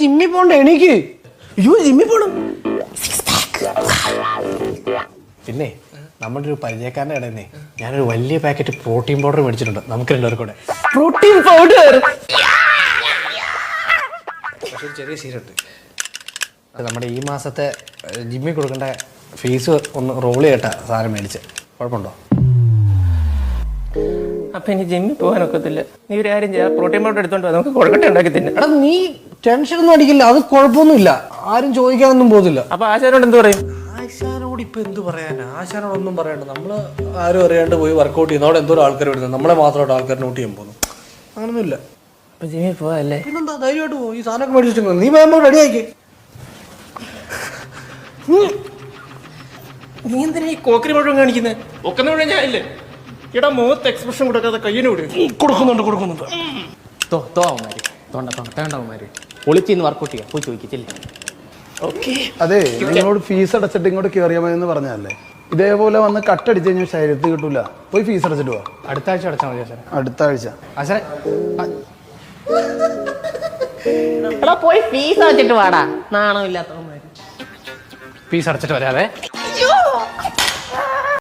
Jimmy പോണ്ട എനിക്ക്? അയ്യോ ജിമ്മി പോണം പിന്നെ നമ്മുടെ ഒരു പരിചയക്കാരന്റെ ഇടയിൽ നിന്ന് ഞാനൊരു വലിയ പാക്കറ്റ് പ്രോട്ടീൻ പൗഡർ മേടിച്ചിട്ടുണ്ട്. നമുക്ക് രണ്ടുപേർക്കും കൂടെ. Protein powder? പക്ഷേ ചെറിയ ശീലമുണ്ട്. നമ്മുടെ ഈ മാസത്തെ ജിമ്മി ജിമ്മിൽ കൊടുക്കേണ്ട ഫീസ് ഒന്ന് റോൾ ചെയ്യട്ട സാധനം മേടിച്ച്. കുഴപ്പമുണ്ടോ? അപ്പൊ ഇനി ജിമ്മിൽ പോകാനൊക്കത്തില്ല. നീ ഒരു കാര്യം ചെയ്യാം പ്രോട്ടീൻ പൗഡർ എടുത്തോണ്ട് വാ, നമുക്ക് കൊഴക്കട്ട ഉണ്ടാക്കി തിന്നെ. എടാ നീ ടെൻഷൻ ഒന്നും അടിക്കില്ല. അത് കുഴപ്പമൊന്നുമില്ല. ആരും ചോദിക്കാനൊന്നും പോകുന്നില്ല അപ്പൊ ആശാനോട് എന്ത് പറയും? ആശാനോട് ഇപ്പൊ എന്ത് പറയാനാ? ആശാനോടൊന്നും പറയണ്ട. നമ്മൾ ആരും അറിയാണ്ട് പോയി വർക്കൗട്ട് ചെയ്യുന്നു. അവിടെ എന്തോരം ആൾക്കാർ വരുന്നത്. നമ്മളെ മാത്രമായിട്ട് ആൾക്കാർ നോട്ട് ചെയ്യാൻ പോകുന്നു. അങ്ങനൊന്നുമില്ല. അപ്പൊ ജിമ്മിൽ പോവാല്ലേ പിന്നെന്താ? ധൈര്യമായിട്ട് പോകും ഈ സാധനമൊക്കെ നീ വേഗം റെഡി ആക്കി നീ എന്തിനാ ഈ കോക്കരി മുഴുവൻ കാണിക്കുന്നത് ഒക്കുന്ന മുഴുവൻ ഞാൻ ഇല്ലേ? ഇടാ മുഖത്ത് എക്സ്പ്രഷൻ കൊടുക്കാതെ കയ്യിന് കൊടുക്കുന്നുണ്ട് കൊടുക്കുന്നുണ്ട്. തോ തോ അവന്മാര്. തോണ്ട തോണ്ട തേണ്ട അവന്മാര്. ഒളിച്ചിന്ന് വർക്കൗട്ട് ചെയ്യാം. പോയി ചോദിക്കത്തില്ലേ ഓക്കെ. അതെ നിങ്ങളോട് ഫീസ് അടച്ചിട്ട് ഇങ്ങോട്ട് കയറിയാൽ മതി എന്ന് പറഞ്ഞതല്ലേ? ഇതേപോലെ വന്ന് കട്ടടിച്ച് കഴിഞ്ഞാൽ ശരീരത്തിൽ കിട്ടൂല. പോയി ഫീസ് അടച്ചിട്ട് പോവാ അടുത്ത ആഴ്ച അടച്ചാൽ മതി സാറേ അടുത്ത ആഴ്ച. എടാ പോയി ഫീസ് വെച്ചിട്ട് വാടാ. നാണമില്ലാത്തവന്മാര്. ഫീസ് അടച്ചിട്ട് വരാവേ.